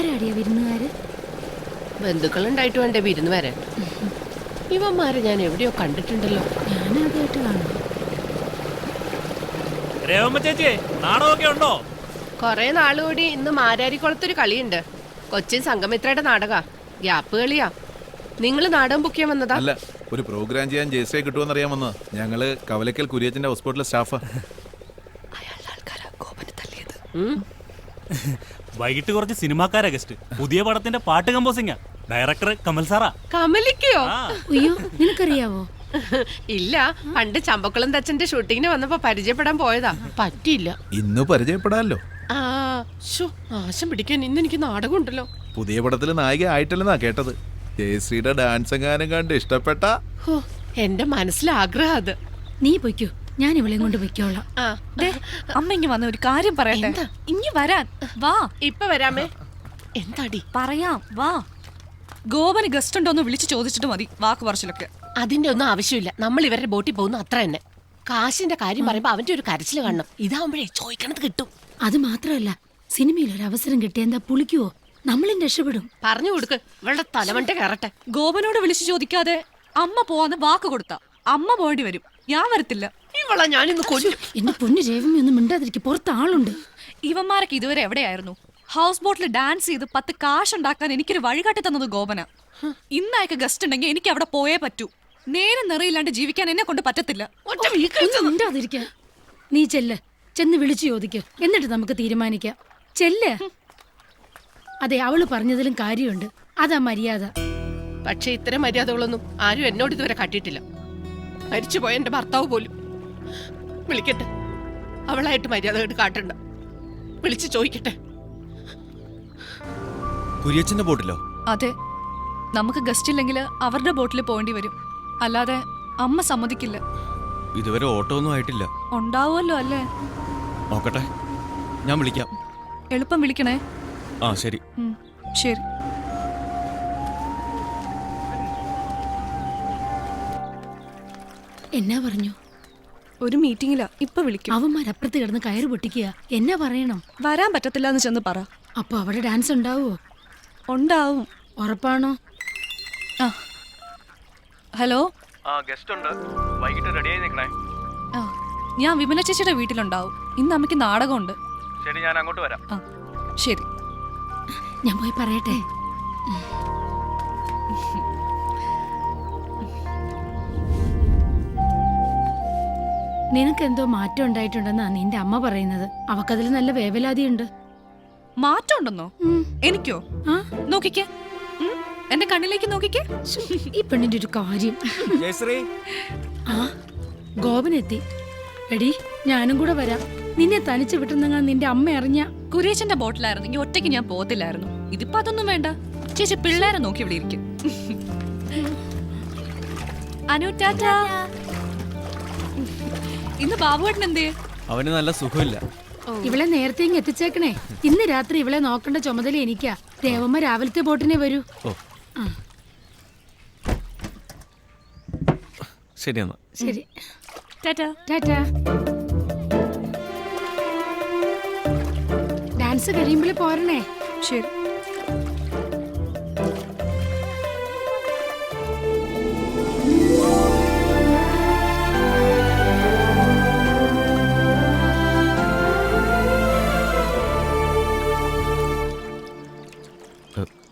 ആരാടിയ വിരുന്നുകാര്? ബന്ധുക്കളുണ്ടായിട്ട് വേണ്ടേ വിരുന്ന് വരാൻ? ഇവന്മാരെ ഞാൻ എവിടെയോ കണ്ടിട്ടുണ്ടല്ലോ. ഞാൻ ആദ്യമായിട്ട് കാണുന്നു രേവമ്മ ചേച്ചി നാടകമൊക്കെ ഉണ്ടോ? കൊറേ നാളുകൂടി ഇന്ന് മാരാരിക്കുളത്തൊരു കളിയുണ്ട്. കൊച്ചിൻ സംഗമിത്രയുടെ നാടക. ഗ്യാപ്പ് കളിയാ. നിങ്ങൾ നാടകം ബുക്ക് ചെയ്യാൻ വന്നതാ? അല്ല ഒരു പ്രോഗ്രാം ചെയ്യാൻ ജയശ്രീ കിട്ടുമെന്ന് അറിയാൻ വന്നു ഞങ്ങൾ കവലക്കൽ കുര്യച്ചന്റെ ഹോസ്പിറ്റലിലെ സ്റ്റാഫാ ഉം. വൈകിട്ട് കുറച്ച് സിനിമാക്കാരാ ഗസ്റ്റ് പുതിയ പടത്തിന്റെ പാട്ട് കമ്പോസിംഗാ ഡയറക്ടർ കമൽ സാറാ. കമലിക്കോ ആ. അയ്യോ നിനക്കറിയാവോ? ഇല്ല പണ്ട് ചമ്പക്കുളം തച്ചന്റെ ഷൂട്ടിങ്ങിന് വന്നപ്പോ പരിചയപ്പെടാൻ പോയതാ. പറ്റിയില്ല. ഇന്ന് പരിചയപ്പെടാമല്ലോ ആ ശോ ആശം പിടിക്കാൻ ഇന്ന് എനിക്ക് നാടകം ഉണ്ടല്ലോ പുതിയ പടത്തിൽ നായിക ആയിട്ടില്ലെന്നാ കേട്ടത്. ജയശ്രീയുടെ ഡാൻസ് ഗാനം കണ്ട് ഇഷ്ടപ്പെട്ട. ഹോ എന്റെ മനസ്സിൽ ആഗ്രഹം അത്. നീ പൊയ്ക്കോ. ഞാൻ ഇവളെയും കൊണ്ട് വെക്കോളാം ദേ, അമ്മ ഇങ്ങ് വന്ന ഒരു കാര്യം പറയട്ടെ. എന്താ? ഇങ്ങ് വരാൻ. വാ. ഇപ്പൊ വരാമേ. എന്താടി? പറയാം. വാ. ഗോപന് ഗസ്റ്റ് ഉണ്ടോ എന്ന് വിളിച്ചു ചോദിച്ചിട്ട് മതി. വാക്ക് പറച്ചിലൊക്കെ. അതിന്റെ ഒന്നും ആവശ്യമില്ല. നമ്മൾ ഇവരുടെ ബോട്ടിൽ പോകുന്ന അത്ര തന്നെ. കാശിന്റെ കാര്യം പറയുമ്പോ അവന്റെ ഒരു കരച്ചിൽ കാണണം. ഇതാവുമ്പോഴേ ചോദിക്കണത് കിട്ടും. അത് മാത്രമല്ല സിനിമയിൽ ഒരു അവസരം കിട്ടിയ എന്താ പുളിക്കുവോ? നമ്മളും രക്ഷപ്പെടും. പറഞ്ഞു കൊടുക്ക്. ഇവളുടെ തലമണ്ട കയറട്ടെ. ഗോപനോട് വിളിച്ചു ചോദിക്കാതെ അമ്മ പോവാന്ന് വാക്ക് കൊടുത്ത. അമ്മ പോകേണ്ടി വരും. ഞാൻ വരത്തില്ല. ഇവളെ ഞാനിന്ന് കൊല്ലു എന്റെ പൊന്നു രേവമി ഒന്നും മിണ്ടാതിരിക്കും. പുറത്ത് ആളുണ്ട്. ഇവന്മാരൊക്കെ ഇതുവരെ എവിടെയായിരുന്നു? ഹൗസ് ബോട്ടിൽ ഡാൻസ് ചെയ്ത് പത്ത് കാശ് ഉണ്ടാക്കാൻ എനിക്കൊരു വഴികാട്ടി തന്നത് ഗോപന. ഇന്നയക്ക് ഗസ്റ്റ് ഉണ്ടെങ്കിൽ എനിക്ക് അവിടെ പോയേ പറ്റൂ. നേരം നിറയില്ലാണ്ട് ജീവിക്കാൻ എന്നെ കൊണ്ട് പറ്റത്തില്ല. ഒന്ന് മിണ്ടാതിരിക്കാൻ നീ ചെല്ല്. ചെന്ന് വിളിച്ചു ചോദിക്ക്. എന്നിട്ട് നമുക്ക് തീരുമാനിക്കാം. ചെല്ല്. അതെ അവൾ പറഞ്ഞതിലും കാര്യമുണ്ട്. അതാ മര്യാദ. പക്ഷെ ഇത്തരം മര്യാദകളൊന്നും ആരും എന്നോട് ഇതുവരെ കാട്ടിയിട്ടില്ല. മരിച്ചുപോയ എന്റെ ഭർത്താവ് പോലും. വിളിക്കട്ടെ. അവളായിട്ട് മര്യാദകൾ കാട്ടണ്ട. വിളിച്ച് ചോദിക്കട്ടെ. കുര്യച്ചന്റെ ബോട്ടിലോ? അതെ. നമുക്ക് ഗസ്റ്റ് ഇല്ലെങ്കിൽ അവരുടെ ബോട്ടിൽ പോകേണ്ടി വരും. അല്ലാതെ അമ്മ സമ്മതിക്കില്ല. ഇതുവരെ ഓട്ടോ ഒന്നും ആയിട്ടില്ല. ഉണ്ടാവുമല്ലോ അല്ലേ? നോക്കട്ടെ. ഞാൻ വിളിക്കാം. എളുപ്പം വിളിക്കണേ. ആ ശരി. ശരി. എന്നാ പറഞ്ഞു? ഒരു മീറ്റിംഗിലാ ഇപ്പൊ വിളിക്കും. അവന്മാർ അപ്പുറത്ത് കിടന്ന് കയറ് പൊട്ടിക്കുക. എന്നാ പറയണം? വരാൻ പറ്റത്തില്ല എന്ന് ചെന്ന് പറ. അപ്പൊ അവിടെ ഡാൻസ് ഉണ്ടാവോ ഉണ്ടാവും. ഉറപ്പാണോ? ആ. ഹലോ? ആ ഗസ്റ്റ് ഉണ്ട് വൈകിട്ട് റെഡിയായി നിൽക്കണേ. ആ. ഞാൻ വിമല ചേച്ചിയുടെ വീട്ടിലുണ്ടാവും. ഇന്ന് അമ്മയ്ക്ക് നാടകമുണ്ട്. ശരി ഞാൻ അങ്ങോട്ട് വരാം. ആ. ശരി. ഞാൻ പോയി പറയട്ടെ? നിനക്കെന്തോ മാറ്റം ഉണ്ടായിട്ടുണ്ടെന്നാ നിന്റെ അമ്മ പറയുന്നത്. അവക്കതിൽ നല്ല വേവലാതിയുണ്ട്. മാറ്റം ഉണ്ടെന്നോ? എനിക്കോ? ആ? നോക്കിക്കേ. എന്റെ കണ്ണിലേക്ക് നോക്കിക്കേ. ഈ പെണ്ണിന്റെ ഒരു കാര്യം. ജയശ്രീ. ആ ഗോപനെത്തി. എടി ഞാനും കൂടെ വരാം. നിന്നെ തനിച്ച് വിട്ടുന്നെങ്കിൽ നിന്റെ അമ്മ അറിഞ്ഞ കുരേശന്റെ ബോട്ടിലായിരുന്നു. ഈ ഒറ്റയ്ക്ക് ഞാൻ പോകത്തില്ലായിരുന്നു. ഇതിപ്പോ അതൊന്നും വേണ്ട. ചേച്ചി പിള്ളേരെ നോക്കി ഇവിടെ ഇരിക്കും. അനു ടാറ്റാ. ഇന്ന് ബാബുവേട്ടൻ എന്തേ അവന് നല്ല സുഖമില്ല. ഇവളെ നേരത്തെ ഇങ്ങ് എത്തിച്ചേക്കണേ. ഇന്ന് രാത്രി ഇവളെ നോക്കേണ്ട ചുമതല എനിക്കാ. ദേവമ്മ രാവിലത്തെ ബോട്ടിനെ വരൂ. ഓ. ശരി എന്നാ ശരി. ടാറ്റാ. ടാറ്റാ. ഡാൻസ് കഴിയുമ്പോൾ പോരണേ. ശരി.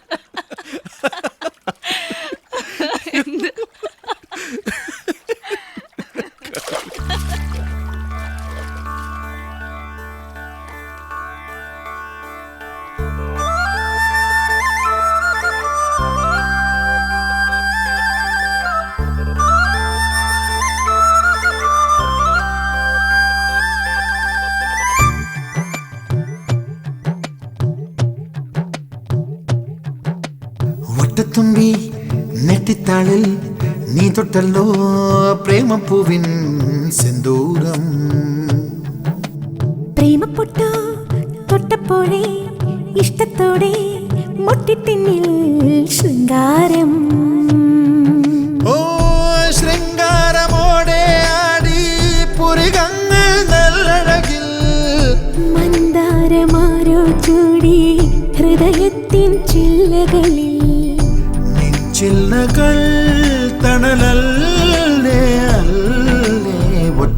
ഒറ്റത്തുമ്പി നെട്ടിത്താളിൽ നീ തൊട്ടല്ലോ പ്രേമപ്പൂവിൻ സിന്ദൂരം. പ്രേമപ്പൊട്ടു തൊട്ടപ്പോഴേ ഇഷ്ടത്തോടെ മുട്ടിട്ടിന്നിൽ ശൃംഗാരം.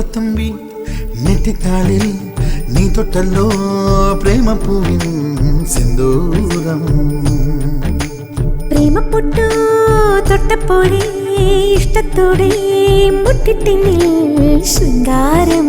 ഒറ്റത്തുമ്പി നെറ്റിത്താളിൽ നീ തൊട്ടല്ലോ പ്രേമപ്പൂവിൻ സിന്ദൂരം പ്രേമപ്പെട്ടു തൊട്ടപ്പോഴേ ഇഷ്ടത്തോടെ മുട്ടിട്ടിന്നിൽ ശൃംഗാരം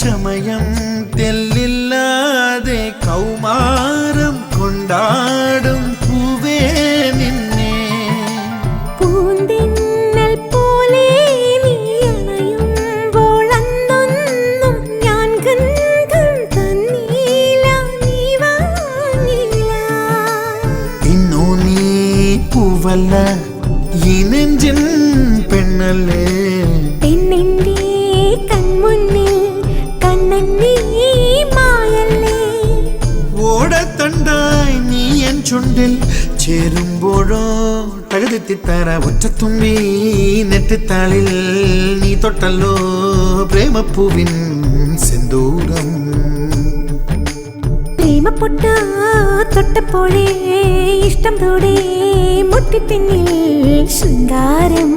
ചമയം തെല്ലില്ലാതെ കൗമാരം കൊണ്ടാടും പൂവേ നിന്നെ. പൂന്തിന്നൽ പോലെ നീ അണയുമ്പോൾ അന്നൊന്നും ഞാൻ ഗന്ധം തന്നീല നീ വാങ്ങില്ല. ഇന്നു നീ പൂവല്ല ഈ നെഞ്ചിൻ പെണ്ണല്ലേ? ചുണ്ടിൽ ചേരുമ്പോഴോ? തകതെത്തിത്തര ഒറ്റത്തുമ്പി നെറ്റിത്താളിൽ നീ തൊട്ടല്ലോ പ്രേമപ്പൂവിൻ സിന്ദൂരം. പ്രേമപ്പൊട്ട തൊട്ടപ്പോഴേ ഇഷ്ടം തോടെ മുട്ടിപ്പിന്നിൽ ശൃംഗാരം.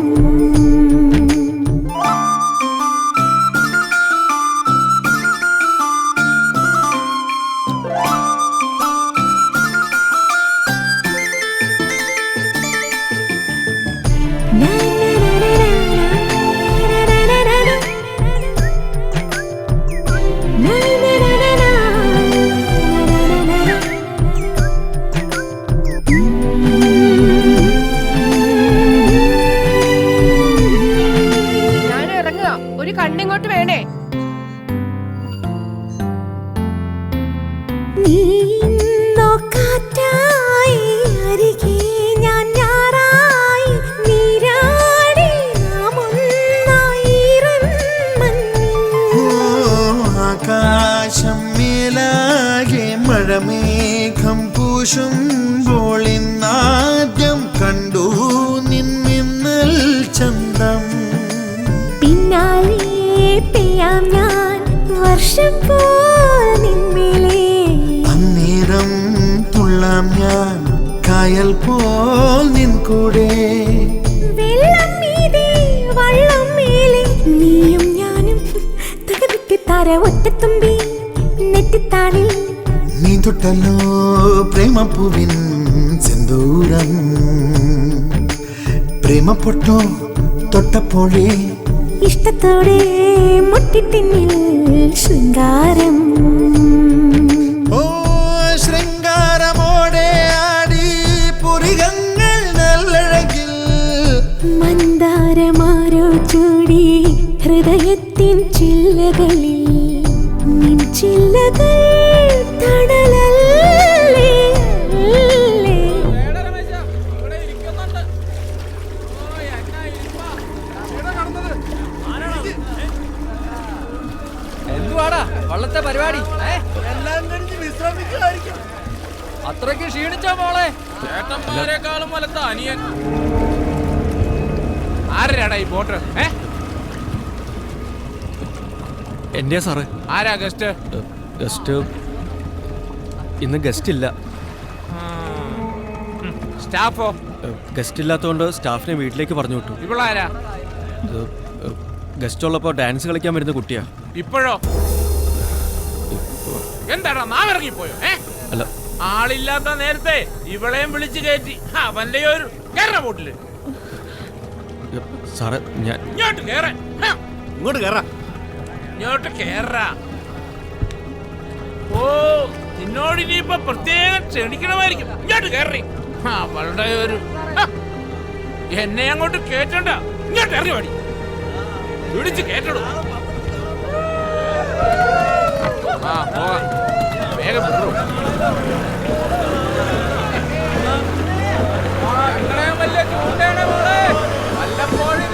നിന്മേലേ. അന്നേരം തുള്ളാം ഞാൻ കായൽ പോൽ നിൻ കൂടെ. നീയും ഞാനും ഒറ്റത്തുമ്പി നീ തൊട്ടല്ലോ പ്രേമപ്പൂവിൻ സിന്ദൂരം പ്രേമപ്പൊട്ടോ തൊട്ടപ്പോഴേ ഇഷ്ടത്തോടെ മുട്ടിട്ടിന്നിൽ ശൃംഗാരം. ഓ ശൃംഗാരമോടെ ആടി പുരികങ്ങൾ നല്ലഴകിൽ. മന്ദാരമാരോ ചൂടി ഹൃദയത്തിൻ ചില്ലകളിൽ വള്ളത്തെ പരിപാടി? ഏ? അത്രയ്ക്ക് ക്ഷീണിച്ചോ മോളെ? ചേട്ടന്മാരെക്കാളും വലത്ത അനിയൻ. ആരടാ ഈ ബോട്ട് ഏ? എന്റെ സാറേ? ആരാ ഗസ്റ്റ് ഗസ്റ്റ് ഇന്ന് ഗസ്റ്റ് ഇല്ല. സ്റ്റാഫോ ഗസ്റ്റ് ഇല്ലാത്തതുകൊണ്ട് സ്റ്റാഫിനെ വീട്ടിലേക്ക് പറഞ്ഞു വിട്ടു. ഇവളാരാ? ഗസ്റ്റ് ഉള്ളപ്പോ ഡാൻസ് കളിക്കാൻ വരുന്ന കുട്ടിയാ. ഇപ്പോഴോ? എന്താടാ നാവിറങ്ങിപ്പോയോ? ഏ? അല്ല. ആളില്ലാത്ത നേരത്തെ ഇവളെയും വിളിച്ചു കയറ്റി. അവന്റെ ഒരു കേരള ബോട്ടിൽ. സാറേ ഞാൻ ഇങ്ങോട്ട് കേറ. ഇങ്ങോട്ട് കേറ. ഇങ്ങോട്ട് കേറ. ഓ നിന്നോട് ഇനിയിപ്പൊ പ്രത്യേകം ക്ഷണിക്കണമായിരിക്കും. ഇങ്ങോട്ട് കയറി അവളുടെ ഒരു എന്നെ അങ്ങോട്ട് കേറ്റണ്ട. ഇങ്ങോട്ട് ഇറങ്ങി പാടി പിടിച്ച് കേറ്റടൂ ആ പോവാം. വേഗം വിട്ടു വല്ലപ്പോഴും